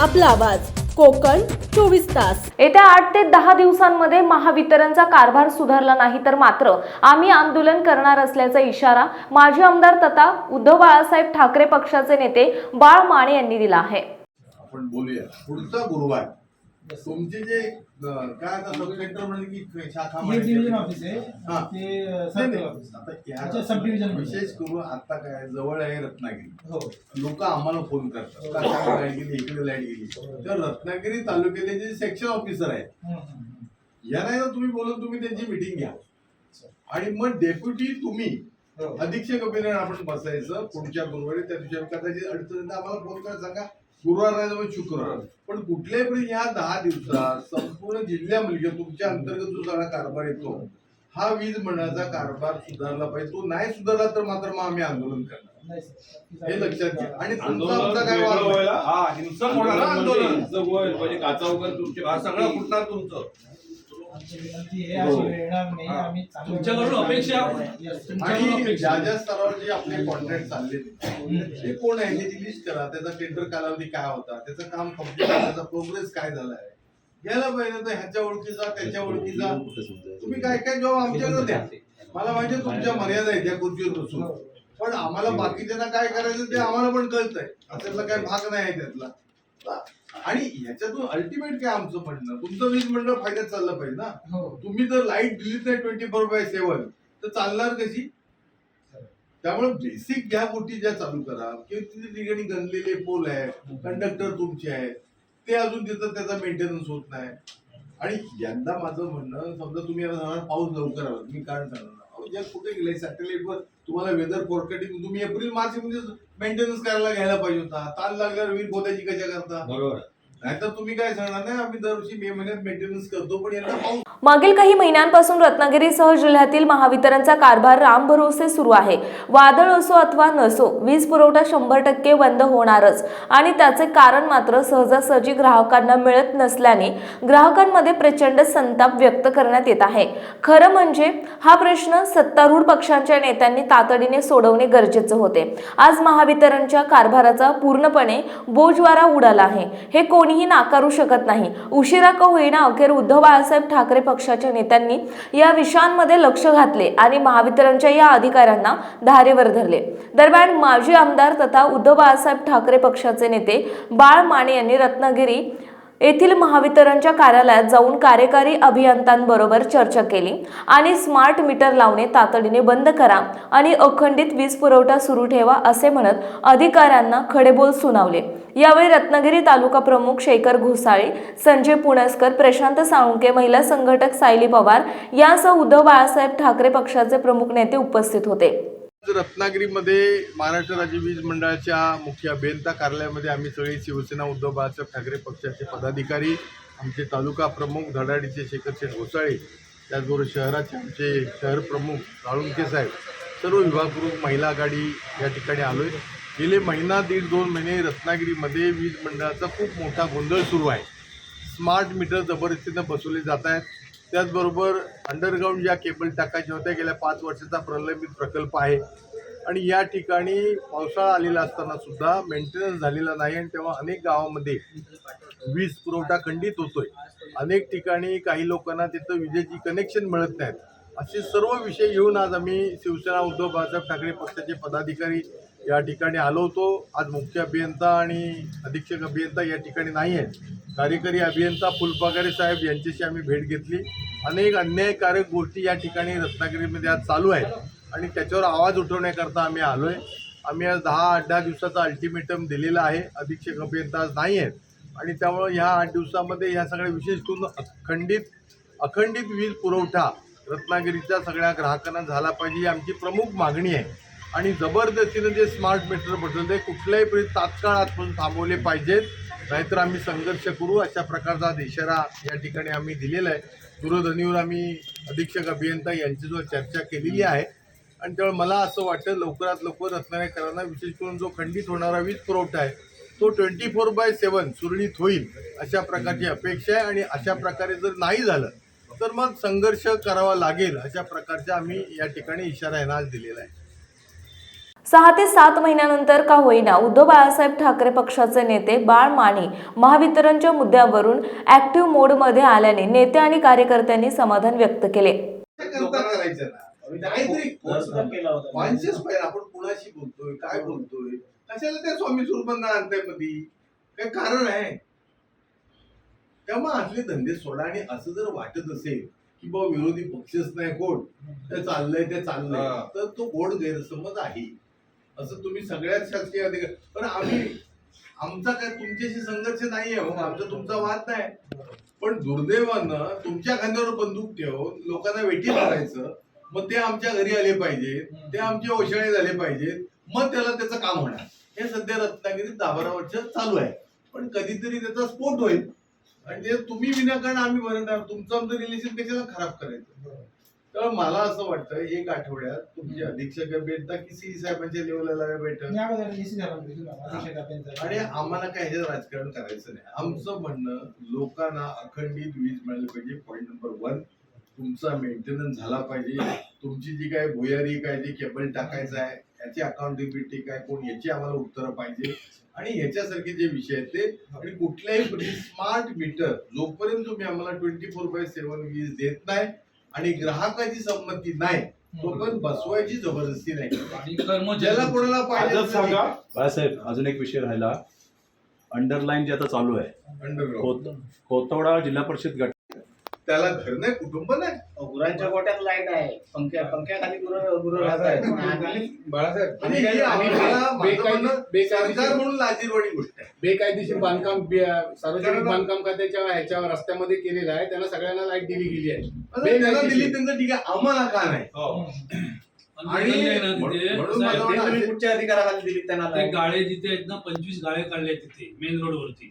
आपला आवाज. कोकण चोवीस तास. येत्या आठ ते दहा दिवसांमध्ये महावितरणचा कारभार सुधारला नाही तर मात्र आम्ही आंदोलन करणार असल्याचा इशारा माजी आमदार तथा उद्धव बाळासाहेब ठाकरे पक्षाचे नेते बाळ माने यांनी दिला आहे. आपण बोलूया. पुढचा गुरुवार. तुमचे जे काय आता सब सेंटर म्हणजे की शाखा हे डिव्हिजन ऑफिस आहे. हा. ते सर्कल. ऑफिस आता सब डिव्हिजन. विशेष करून आता काय जवळ आहे रत्नागिरी. हो. लोक आम्हाला फोन करतात. काय लाइट गेली इकडे लाइट गेली. तर रत्नागिरी तालुक्यातले जे सेक्शन ऑफिसर आहेत या नाही तुम्ही बोलून तुम्ही त्यांची मिटिंग घ्या. आणि मग डेप्युटी तुम्ही हो. अधीक्षक अभिनय आपण बसायचं पुढच्या गुरुवारी त्या दिवशी कदाचित अडचण आम्हाला फोन करा सांगा. गुरुवार नाही तर शुक्रवार पण कुठल्याही पण ह्या दहा दिवसात संपूर्ण जिल्ह्यामध्ये तुमच्या अंतर्गत जो सगळा कारभार येतो. हा वीज मंडळाचा कारभार सुधारला पाहिजे. तो नाही सुधारला तर मात्र मग आम्ही आंदोलन करणार. हे लक्षात घ्या. आणि तुमचा काय हा आंदोलन. म्हणजे काचा वगैरे तुमचे हा सगळं फुटणार तुमचं. आमची विनंती आहे अशी वेळ येणार नाही हा. आम्ही चांगलं- तुमच्याकडून अपेक्षा आहे. Yes, तुमच्याकडून आणि अपेक्षा ज्या आहे. ज्या स्तरावर जे आपले कॉन्ट्रॅक्ट चालले ते. कोण आहे त्याची लिस्ट करा. त्याचा टेंडर कालावधी काय होता? त्याचं काम कंप्लीट त्याचा प्रोग्रेस काय झाला आहे? घ्यायला पाहिजे तर ह्याच्या ओळखीचा त्याच्या ओळखीचा. तुम्ही काय काय जॉब आमच्याकडे द्या. मला माहिती आहे तुमच्या मर्यादा आहेत त्या खुर्चीवर बसून पण आम्हाला बाकीच्यांना काय करायचं ते आम्हाला पण कळतंय. त्यातला काय भाग नाही आहे त्यातला. आणि ह्याच्यातून अल्टिमेट काय आमचं म्हणणं? तुमचं वीज मंडळ फायद्यात चाललं पाहिजे ना. हो. तुम्ही जर लाइट दिलीच नाही ट्वेंटी फोर बाय सेव्हन तर चालणार कशी? त्यामुळे बेसिक ज्या गोष्टी ज्या चालू करा. किंवा तिथे ठिकाणी गणलेले पोल आहे कंडक्टर तुमचे आहेत ते अजून तिथं त्याचा मेंटेनन्स होत नाही. आणि यंदा माझं म्हणणं समजा तुम्ही पाऊस लवकर आला तुम्ही कारण सांगणार. कुठे गेलंय? सॅटेलाइटवर तुम्हाला वेदर फोरकास्टिंग तुम्ही एप्रिल मार्च मध्ये मेंटेनन्स करायला घ्यायला पाहिजे होता. ताल लागल्यावर वीर पोत्याची कशा करता? बरोबर. मागील काही महिन्यांपासून रत्नागिरीसह जिल्ह्यातील महावितरणचा कारभार रामभरोसे सुरू आहे. वादळ असो अथवा नसो वीज पुरवठा शंभर टक्के बंद होणारच. आणि त्याचे कारण मात्र सहजासहजी ग्राहकांना मिळत नसल्याने ग्राहकांमध्ये प्रचंड संताप व्यक्त करण्यात येत आहे. खरं म्हणजे हा प्रश्न सत्तारूढ पक्षांच्या नेत्यांनी तातडीने सोडवणे गरजेचे होते. आज महावितरणच्या कारभाराचा पूर्णपणे बोजवारा उडाला आहे. हे कोणी कोणीही नाकारू शकत नाही. उशिरा का होईना अखेर उद्धव बाळासाहेब ठाकरे पक्षाच्या नेत्यांनी या विषयांमध्ये लक्ष घातले आणि महावितरणच्या या अधिकाऱ्यांना धारेवर धरले. दरम्यान माजी आमदार तथा उद्धव बाळासाहेब ठाकरे पक्षाचे नेते बाळ माने यांनी रत्नागिरी येथील महावितरणच्या कार्यालयात जाऊन कार्यकारी अभियंत्यांबरोबर चर्चा केली आणि स्मार्ट मीटर लावणे तातडीने बंद करा आणि अखंडित वीज पुरवठा सुरू ठेवा असे म्हणत अधिकाऱ्यांना खडेबोल सुनावले. यावेळी रत्नागिरी तालुका प्रमुख शेखर घोसाळे संजय पुणसकर प्रशांत साळुंके महिला संघटक सायली पवार यासह उद्धव बाळासाहेब ठाकरे पक्षाचे प्रमुख नेते उपस्थित होते. रत्नागिरीमध्ये महाराष्ट्र राज्य वीज मंडळाच्या मुख्य अभियंता कार्यालयामध्ये आम्ही सगळे शिवसेना उद्धव बाळासाहेब ठाकरे पक्षाचे पदाधिकारी आमचे तालुका प्रमुख धडाडीचे शेखरशेठ घोसाळे त्याचबरोबर शहराचे आमचे शहर प्रमुख साळुंके साहेब सर्व विभागप्रमुख महिला आघाडी या ठिकाणी आलो आहे गेले महिना दीड दोन महिने रत्नागिरीमध्ये वीज मंडळाचा खूप मोठा गोंधळ सुरू आहे. स्मार्ट मीटर जबरदस्तीनं बसवले जात आहेत. त्याचबरोबर अंडरग्राऊंड ज्या केबल टाकायच्या होत्या गेल्या पाच वर्षाचा प्रलंबित प्रकल्प आहे. आणि या ठिकाणी पावसाळा आलेला असताना सुद्धा मेंटेनन्स झालेला नाही आणि तेव्हा अनेक गावामध्ये वीज पुरवठा खंडित होतोय. अनेक ठिकाणी काही लोकांना तिथं विजेची कनेक्शन मिळत नाहीत. असे सर्व विषय घेऊन आज आम्ही शिवसेना उद्धव बाळासाहेब ठाकरे पक्षाचे पदाधिकारी या ठिकाणी आलो होतो. आज मुख्य अभियंता आणि अधीक्षक अभियंता या ठिकाणी नाही आहेत. कार्यकारी अभियंता फुलपागारे साहेब यांच्याशी आम्ही भेट घेतली. अनेक अन्यायकारक गोष्टी या ठिकाणी रत्नागिरीमध्ये आज चालू आहेत. आणि त्याच्यावर आवाज उठवण्याकरता आम्ही आलो आहे आम्ही आज दहा आठ दहा दिवसाचा अल्टिमेटम दिलेला आहे. अधीक्षक अभियंता आज नाही आहेत. आणि त्यामुळं ह्या आठ दिवसामध्ये ह्या सगळ्या विशेष करून अखंडित अखंडित वीज पुरवठा रत्नागिरीच्या सगळ्या ग्राहकांना झाला पाहिजे ही आमची प्रमुख मागणी आहे. आणि जबरदस्तीनं जे स्मार्ट मीटर बदलते कुठल्याही परी तात्काळ आजपासून थांबवले पाहिजेत. नाहीतर आम्ही संघर्ष करू. अशा प्रकारचा आज इशारा या ठिकाणी आम्ही दिलेला आहे. दूरध्वनीवर आम्ही अधीक्षक अभियंता यांच्यासोबत चर्चा केलेली आहे. आणि त्यामुळे मला असं वाटतं लवकरात लवकर रत्नागिरीकरांना विशेष करून जो खंडित होणारा वीज पुरवठा आहे तो ट्वेंटी फोर बाय सेवन सुरळीत होईल अशा प्रकारची अपेक्षा आहे. आणि अशा प्रकारे जर नाही झालं तर मग संघर्ष करावा लागेल अशा प्रकारचा आम्ही या ठिकाणी इशारा यांना आज दिलेला आहे. सहा ते सात महिन्यानंतर का होईना उद्धव बाळासाहेब ठाकरे पक्षाचे नेते बाळ माने महावितरणच्या मुद्द्यावरून ऍक्टिव्ह मोडमध्ये आल्याने नेते आणि कार्यकर्त्यांनी समाधान व्यक्त केले. करता करायचं ना? काहीतरी केला होता. कॉन्शियस पाहिजे आपण कुणाशी बोलतोय काय बोलतोय? कशाला त्या स्वामी सुरबंध आणताय काय कारण आहे? त्यामुळे असले धंदे सोडा आणि असं जर वाटत असेल की बाबा विरोधी पक्षच नाही कोण? ते चाललंय ते चाललंय. तर तो गोड गैरसमज आहे. असं तुम्ही सगळ्यात शासकीय अधिकारी पण आम्ही आमचा काय तुमच्याशी संघर्ष नाहीये हो आमचा तुमचा वाद नाही. पण दुर्दैवानं तुमच्या खांद्यावर बंदूक ठेवून लोकांना वेठी मारायचं मग ते आमच्या घरी आले पाहिजेत ते आमचे ओशाळे झाले पाहिजेत मग त्याला त्याचं काम होणार. हे सध्या रत्नागिरीत दहा बारा वर्ष चालू आहे. पण कधीतरी त्याचा स्फोट होईल. आणि ते तुम्ही विनाकारण आम्ही भरणार तुमचं आमचं रिलेशन कशाला खराब करायचं. तर मला असं वाटतं एक आठवड्यात तुमचे अधीक्षक भेटता की सी साहेबांच्या लेवलला आपलेंचा. आणि आम्हाला काय ह्याच्यात राजकारण करायचं नाही. आमचं म्हणणं लोकांना अखंडित वीज मिळाली पाहिजे पॉईंट नंबर वन तुमचा मेंटेनन्स झाला पाहिजे. तुमची जी काय भुयारी काय जे केबल टाकायचं आहे याची अकाउंटेबिलिटी काय कोण याची आम्हाला उत्तरं पाहिजे. आणि ह्याच्यासारखे जे विषय आहेत ते आणि कुठल्याही स्मार्ट मीटर जोपर्यंत तुम्ही आम्हाला ट्वेंटी फोर बाय सेव्हन वीज देत नाही आणि ग्राहकाची संमती नाही तोपर्यंत बसवायची जबरदस्ती नाही. ज्याला कोणाला पाहिजे. बाळासाहेब अजून एक विषय राहिला. अंडरलाईन जे आता चालू आहे. अंडरग्राऊंड जिल्हा परिषद गट त्याला घर नाही कुटुंब नाही. गुरांच्या गोट्यात लाइट आहे. पंख्या पंख्याखाली गुरं गुरं राहतात बाळासाहेब आणि ही आम्हाला माझं बेकायदे- म्हणणं बेकायदेशीर- सरकार म्हणून लाजीरवाणी गोष्ट आहे. बेकायदेशीर बांधकाम बे- सार्वजनिक बांधकाम खात्याच्या ह्याच्या रस्त्यामध्ये केलेलं आहे. त्यांना सगळ्यांना लाइट दिली गेली आहे. आता त्याला दिली त्यांचं ठीक आहे. आम्हाला का नाही? हो. आणि म्हणून ते कुठच्या अधिकाराखाली दिली त्यांना ते light? गाळे जिथे आहेत ना पंचवीस गाळे काढले तिथे मेन रोड वरती